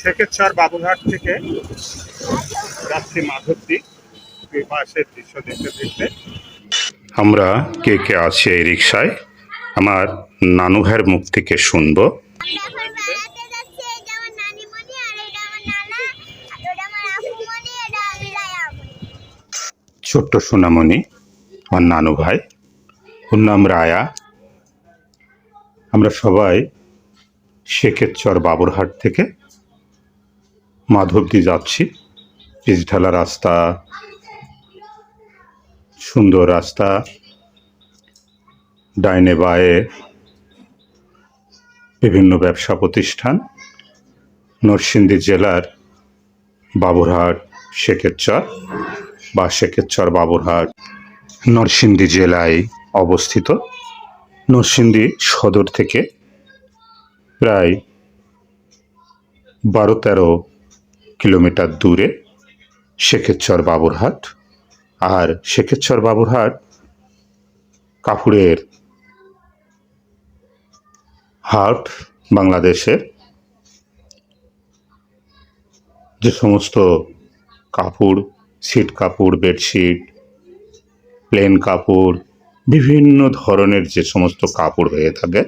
শেখেরচর বাবুঘাট থেকে যাচ্ছি মাধবদী এই পাশের দৃশ্য দেখতে দেখতে। আমরা কে কে আছি এই রিক্সায় আমার নানু ভাইয়ের মুখ থেকে শুনব। ছোট্ট সোনামণি, আমার নানু ভাই ওর নাম রায়া। আমরা সবাই শেখেরচর বাবুরহাট থেকে মাধবদী যাচ্ছি। পিচঢালা রাস্তা, সুন্দর রাস্তা, ডাইনে বায়ে বিভিন্ন ব্যবসা প্রতিষ্ঠান, নরসিংদী জেলার বাবুরহাট, শেখেরচর, বা শেখেরচর বাবুরহাট, নরসিংদী জেলায় অবস্থিত। নরসিংদী সদর থেকে প্রায় বারো তেরো কিলোমিটার দূরে শেখেরচর বাবুরহাট। আর শেখেরচর বাবুরহাট কাপুরের হাট বাংলাদেশের যে সমস্ত কাপড়, সিট কাপড়, বেডশিট, প্লেন কাপড়, বিভিন্ন ধরনের যে সমস্ত কাপড় হয়ে থাকে,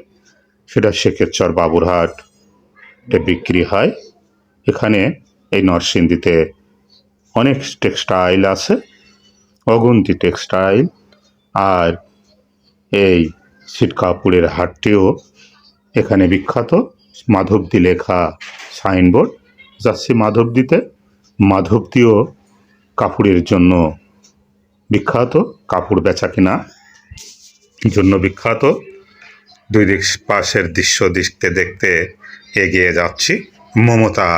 সেটা শেখেরচর বাবুরহাটে বিক্রি হয়। এখানে এই নরসিংদীতে অনেক টেক্সটাইল আছে, অগুন্তি টেক্সটাইল আর এই সিট কাপড়ের হাটটিও এখানে বিখ্যাত। মাধবদী লেখা সাইনবোর্ড, যাচ্ছে মাধবদীতে। মাধবদীও কাপড়ের জন্য বিখ্যাত, কাপড় বেচা কিনা জন্য বিখ্যাত। দুই দিক পাশের দৃশ্য দেখতে দেখতে এগিয়ে যাচ্ছি। মমতা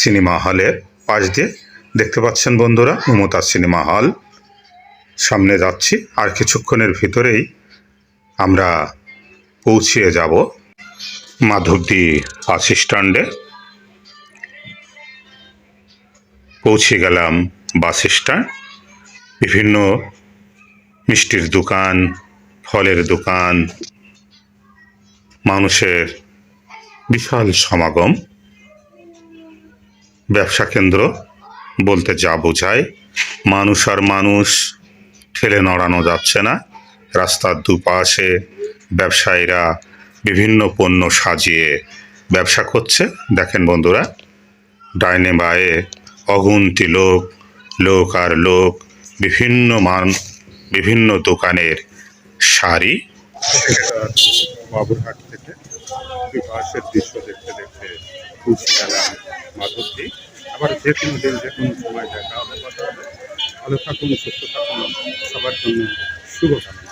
সিনেমা হলের পাশ দিয়ে দেখতে পাচ্ছেন বন্ধুরা, মমতা সিনেমা হল। সামনে যাচ্ছি, আর কিছুক্ষণের ভিতরেই আমরা পৌঁছিয়ে যাব মাধবদী বাস স্ট্যান্ডে। পৌঁছে গেলাম বাস স্ট্যান্ড। বিভিন্ন মিষ্টির দোকান, ফলের দোকান, মানুষের বিশাল সমাগম। ব্যবসা কেন্দ্র বলতে যা বোঝায়। মানুষ আর মানুষ ঠেলে নড়ানো যাচ্ছে না। রাস্তার দুপাশে ব্যবসায়ীরা বিভিন্ন পণ্য সাজিয়ে ব্যবসা করছে। দেখেন বন্ধুরা, ডাইনে বায়ে অগুন্তি লোক লোক আর লোক, বিভিন্ন মান, বিভিন্ন দোকানের শাড়ি। বাবুরহাট থেকে বিকাশের দৃশ্য দেখতে দেখতে গেলাম মাধবদী। আবার যে কোনো দিন যে কোনো সময় দেখা হবে, কথা হবে। ভালো থাকুন, সুস্থ থাকুন। সবার জন্য শুভকামনা।